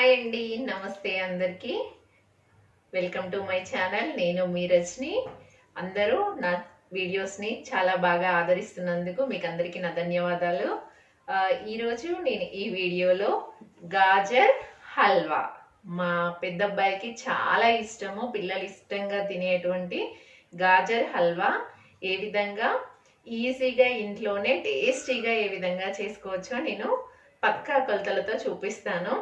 Hi అండి నమస్తే అందరికీ. వెల్కమ్ టు మై ఛానల్ నేను మీ రజని. అందరూ నా వీడియోస్ని చాలా బాగా ఆదరిస్తున్నందుకు మీకు అందరికీ నా ధన్యవాదాలు. ఈరోజు నేను ఈ వీడియోలో గాజర్ హల్వా. మా పెద్ద అబ్బాయికి చాలా ఇష్టము పిల్లలు ఇష్టంగా తినేటువంటి గాజర్ హల్వా. ఏ విధంగా? ఈజీగా ఇంట్లోనే టేస్టీగా ఏ విధంగా చేసుకోవచ్చో నేను పక్కా కొలతలతో చూపిస్తాను.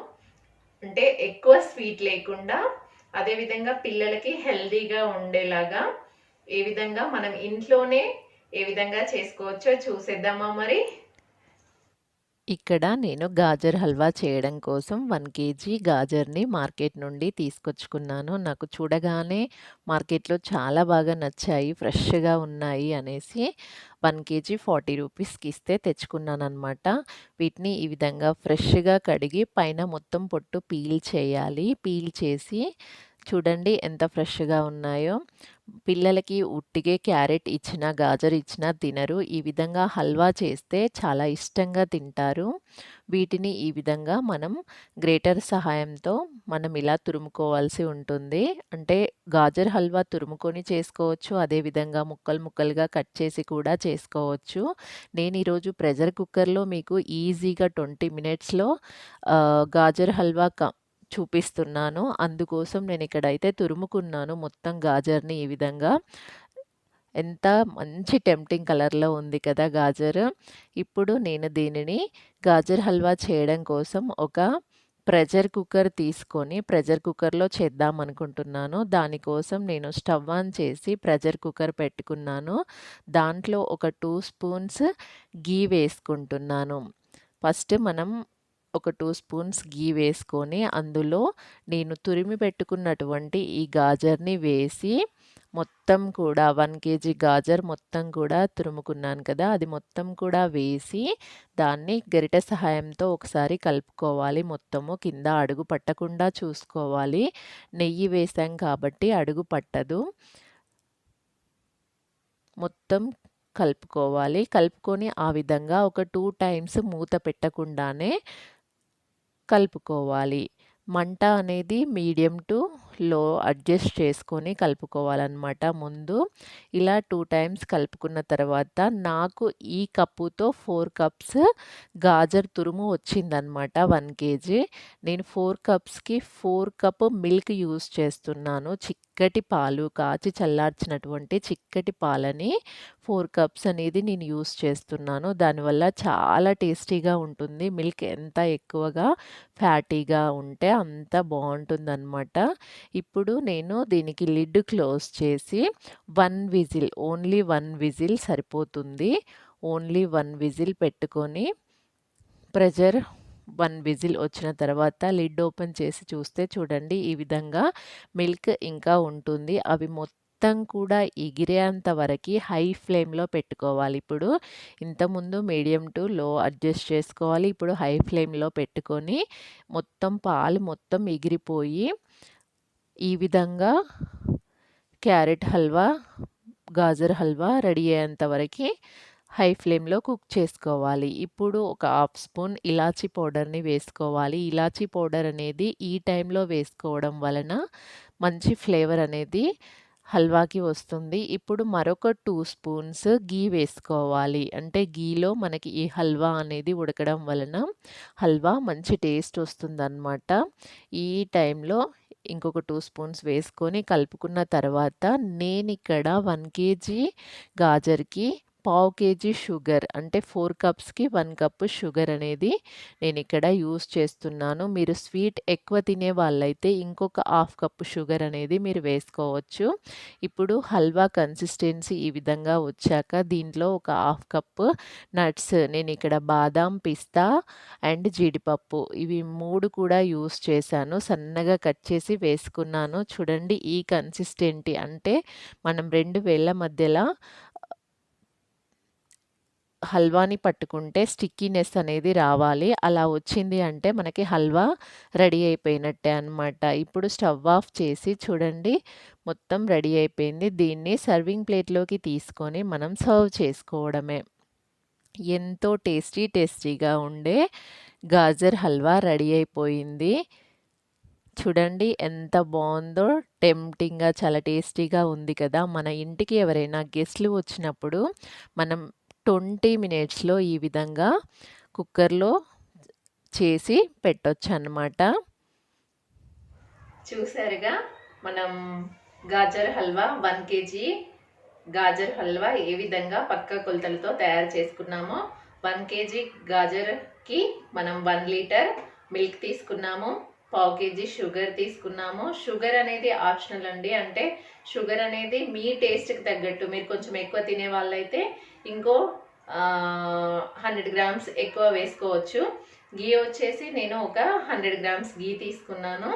అంటే ఎక్కువ స్వీట్ లేకుండా అదేవిధంగా పిల్లలకి హెల్దీగా ఉండేలాగా ఏ విధంగా మనం ఇంట్లోనే ఏ విధంగా చేసుకోవచ్చో చూసేద్దామా మరి? ఇక్కడ నేను గాజర్ హల్వా చేయడం కోసం వన్ కేజీ గాజర్ని మార్కెట్ నుండి తీసుకొచ్చుకున్నాను. నాకు చూడగానే మార్కెట్లో చాలా బాగా నచ్చాయి ఫ్రెష్గా ఉన్నాయి అనేసి వన్ కేజీ ఫార్టీ రూపీస్కి ఇస్తే తెచ్చుకున్నాను అనమాట వీటిని ఈ విధంగా ఫ్రెష్గా కడిగి పైన మొత్తం పొట్టు పీల్ చేయాలి. పీల్ చేసి చూడండి ఎంత ఫ్రెష్గా ఉన్నాయో. పిల్లలకి ఉట్టిగే క్యారెట్ ఇచ్చినా గాజర్ ఇచ్చినా తినరు. ఈ విధంగా హల్వా చేస్తే చాలా ఇష్టంగా తింటారు. వీటిని ఈ విధంగా మనం గ్రేటర్ సహాయంతో మనం ఇలా తురుముకోవాల్సి ఉంటుంది. అంటే గాజర్ హల్వా తురుముకొని చేసుకోవచ్చు. అదేవిధంగా ముక్కలు ముక్కలుగా కట్ చేసి కూడా చేసుకోవచ్చు. నేను ఈరోజు ప్రెషర్ కుక్కర్లో మీకు ఈజీగా ట్వంటీ మినిట్స్లో గాజర్ హల్వా క చూపిస్తున్నాను. అందుకోసం నేను ఇక్కడైతే తురుముకున్నాను. మొత్తం గాజర్ని ఈ విధంగా. ఎంత మంచి టెంప్టింగ్ కలర్లో ఉంది కదా గాజర్. ఇప్పుడు నేను దీనిని గాజర్ హల్వా చేయడం కోసం ఒక ప్రెషర్ కుక్కర్ తీసుకొని ప్రెషర్ కుక్కర్లో చేద్దాం అనుకుంటున్నాను. దానికోసం నేను స్టవ్ ఆన్ చేసి ప్రెషర్ కుక్కర్ పెట్టుకున్నాను. దాంట్లో ఒక టూ స్పూన్స్ గీ వేసుకుంటున్నాను. ఫస్ట్ మనం ఒక టూ స్పూన్స్ గీ వేసుకొని అందులో నేను తురిమి పెట్టుకున్నటువంటి ఈ గాజర్ని వేసి మొత్తం కూడా వన్ కేజీ గాజర్ మొత్తం కూడా తురుముకున్నాను కదా అది మొత్తం కూడా వేసి దాన్ని గరిటె సహాయంతో ఒకసారి కలుపుకోవాలి. మొత్తము కింద అడుగు పట్టకుండా చూసుకోవాలి. నెయ్యి వేసాం కాబట్టి అడుగు పట్టదు. మొత్తం కలుపుకోవాలి. కలుపుకొని ఆ విధంగా ఒక టూ టైమ్స్ మూత పెట్టకుండానే కలుపుకోవాలి. మంట అనేది మీడియం టు లో అడ్జస్ట్ చేసుకొని కలుపుకోవాలన్నమాట ముందు. ఇలా టూ టైమ్స్ కలుపుకున్న తర్వాత నాకు ఈ కప్పుతో ఫోర్ కప్స్ గాజర్ తురుము వచ్చిందనమాట వన్ కేజీ. నేను ఫోర్ కప్స్కి ఫోర్ కప్ మిల్క్ యూస్ చేస్తున్నాను. చిక్ చిక్కటి పాలు కాచి చల్లార్చినటువంటి చిక్కటి పాలని ఫోర్ కప్స్ అనేది నేను యూస్ చేస్తున్నాను. దానివల్ల చాలా టేస్టీగా ఉంటుంది. మిల్క్ ఎంత ఎక్కువగా ఫ్యాటీగా ఉంటే అంత బాగుంటుందన్నమాట. ఇప్పుడు నేను దీనికి లిడ్ క్లోజ్ చేసి one whistle only one whistle సరిపోతుంది. ఓన్లీ వన్ విజిల్ పెట్టుకొని ప్రెజర్ వన్ విజిల్ వచ్చిన తర్వాత లిడ్ ఓపెన్ చేసి చూస్తే చూడండి ఈ విధంగా మిల్క్ ఇంకా ఉంటుంది. అవి మొత్తం కూడా ఎగిరేంత వరకు హై ఫ్లేమ్లో పెట్టుకోవాలి. ఇప్పుడు ఇంతకుముందు మీడియం టు లో అడ్జస్ట్ చేసుకోవాలి. ఇప్పుడు హై ఫ్లేమ్లో పెట్టుకొని మొత్తం పాలు మొత్తం ఎగిరిపోయి ఈ విధంగా క్యారెట్ హల్వా గాజర్ హల్వా రెడీ అయ్యేంత వరకు హై ఫ్లేమ్లో కుక్ చేసుకోవాలి. ఇప్పుడు ఒక హాఫ్ స్పూన్ ఇలాచీ పౌడర్ని వేసుకోవాలి. ఇలాచీ పౌడర్ అనేది ఈ టైంలో వేసుకోవడం వలన మంచి ఫ్లేవర్ అనేది హల్వాకి వస్తుంది. ఇప్పుడు మరొక టూ స్పూన్స్ గీ వేసుకోవాలి. అంటే గీలో మనకి ఈ హల్వా అనేది ఉడకడం వలన హల్వా మంచి టేస్ట్ వస్తుందన్నమాట. ఈ టైంలో ఇంకొక టూ స్పూన్స్ వేసుకొని కలుపుకున్న తర్వాత నేను ఇక్కడ వన్ కేజీ గాజర్కి పావు కేజీ షుగర్ అంటే ఫోర్ కప్స్కి వన్ కప్ షుగర్ అనేది నేను ఇక్కడ యూస్ చేస్తున్నాను. మీరు స్వీట్ ఎక్కువ తినే వాళ్ళైతే ఇంకొక హాఫ్ కప్ షుగర్ అనేది మీరు వేసుకోవచ్చు. ఇప్పుడు హల్వా కన్సిస్టెన్సీ ఈ విధంగా వచ్చాక దీంట్లో ఒక హాఫ్ కప్ నట్స్ నేను ఇక్కడ బాదాం పిస్తా అండ్ జీడిపప్పు ఇవి మూడు కూడా యూస్ చేశాను. సన్నగా కట్ చేసి వేసుకున్నాను. చూడండి ఈ కన్సిస్టెంటీ అంటే మనం రెండు వేళ్ళ మధ్యలో హల్వాని పట్టుకుంటే స్టిక్కీనెస్ అనేది రావాలి. అలా వచ్చింది అంటే మనకి హల్వా రెడీ అయిపోయినట్టే అనమాట ఇప్పుడు స్టవ్ ఆఫ్ చేసి చూడండి మొత్తం రెడీ అయిపోయింది. దీన్ని సర్వింగ్ ప్లేట్లోకి తీసుకొని మనం సర్వ్ చేసుకోవడమే. ఎంతో టేస్టీ టేస్టీగా ఉండే గాజర్ హల్వా రెడీ అయిపోయింది. చూడండి ఎంత బాగుందో టెంప్టింగ్గా చాలా టేస్టీగా ఉంది కదా. మన ఇంటికి ఎవరైనా గెస్ట్లు వచ్చినప్పుడు మనం ట్వంటీ మినిట్స్లో ఈ విధంగా కుక్కర్లో చేసి పెట్టొచ్చు అన్నమాట చూసారుగా? మనం గాజర్ హల్వా వన్ కేజీ గాజర్ హల్వా ఏ విధంగా పక్క కొలతలతో తయారు చేసుకున్నామో వన్ కేజీ గాజర్కి మనం వన్ లీటర్ మిల్క్ తీసుకున్నాము. పావు కేజీ షుగర్ తీసుకున్నాము. షుగర్ అనేది ఆప్షనల్ అండి. అంటే షుగర్ అనేది మీ టేస్ట్కి తగ్గట్టు మీరు కొంచెం ఎక్కువ తినే వాళ్ళైతే ఇంకో హండ్రెడ్ గ్రామ్స్ ఎక్కువ వేసుకోవచ్చు. గీ వచ్చేసి నేను ఒక హండ్రెడ్ గ్రామ్స్ గీ తీసుకున్నాను.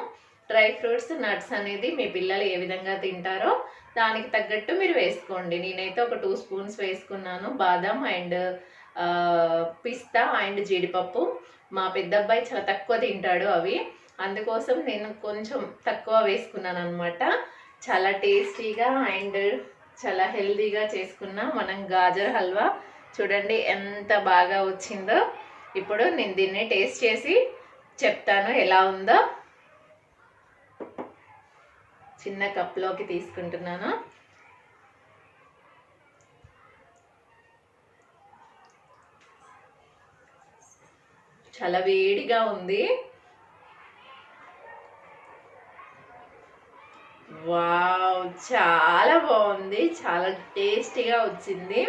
డ్రై ఫ్రూట్స్ నట్స్ అనేది మీ పిల్లలు ఏ విధంగా తింటారో దానికి తగ్గట్టు మీరు వేసుకోండి. నేనైతే ఒక టూ స్పూన్స్ వేసుకున్నాను. బాదం అండ్ పిస్తా అండ్ జీడిపప్పు. మా పెద్ద అబ్బాయి చాలా తక్కువ తింటాడు అవి. అందుకోసం నేను కొంచెం తక్కువ వేసుకున్నాను అనమాట చాలా టేస్టీగా అండ్ చాలా హెల్తీగా చేసుకున్న మనం గాజర్ హల్వా. చూడండి ఎంత బాగా వచ్చిందో. ఇప్పుడు నేను దీన్ని టేస్ట్ చేసి చెప్తాను ఎలా ఉందో. చిన్న కప్లోకి తీసుకుంటున్నాను. చాలా వేడిగా ఉంది. వావ్ చాలా బాగుంది. చాలా టేస్టీగా వచ్చింది.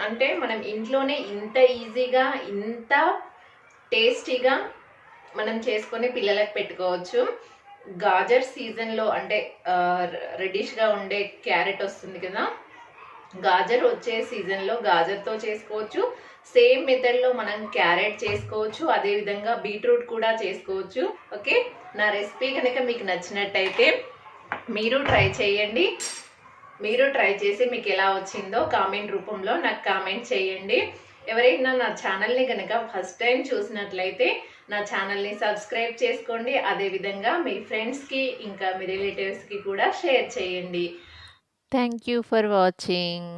అంటే మనం ఇంట్లోనే ఇంత ఈజీగా ఇంత టేస్టీగా మనం చేసుకొని పిల్లలకు పెట్టుకోవచ్చు. గాజర్ సీజన్లో అంటే రెడిష్గా ఉండే క్యారెట్ వస్తుంది కదా? గాజర్ వచ్చే సీజన్లో గాజర్తో చేసుకోవచ్చు. సేమ్ మెథడ్లో మనం క్యారెట్ చేసుకోవచ్చు. అదేవిధంగా బీట్రూట్ కూడా చేసుకోవచ్చు. ఓకే? నా రెసిపీ కనుక మీకు నచ్చినట్టయితే మీరు ట్రై చేయండి. మీరు ట్రై చేసి మీకు ఎలా వచ్చిందో కామెంట్ రూపంలో నాకు కామెంట్ చేయండి. ఎవరైనా నా ఛానల్ని కనుక ఫస్ట్ టైం చూసినట్లయితే నా ఛానల్ని సబ్స్క్రైబ్ చేసుకోండి. అదేవిధంగా మీ ఫ్రెండ్స్కి ఇంకా మీ రిలేటివ్స్కి కూడా షేర్ చేయండి. Thank you for watching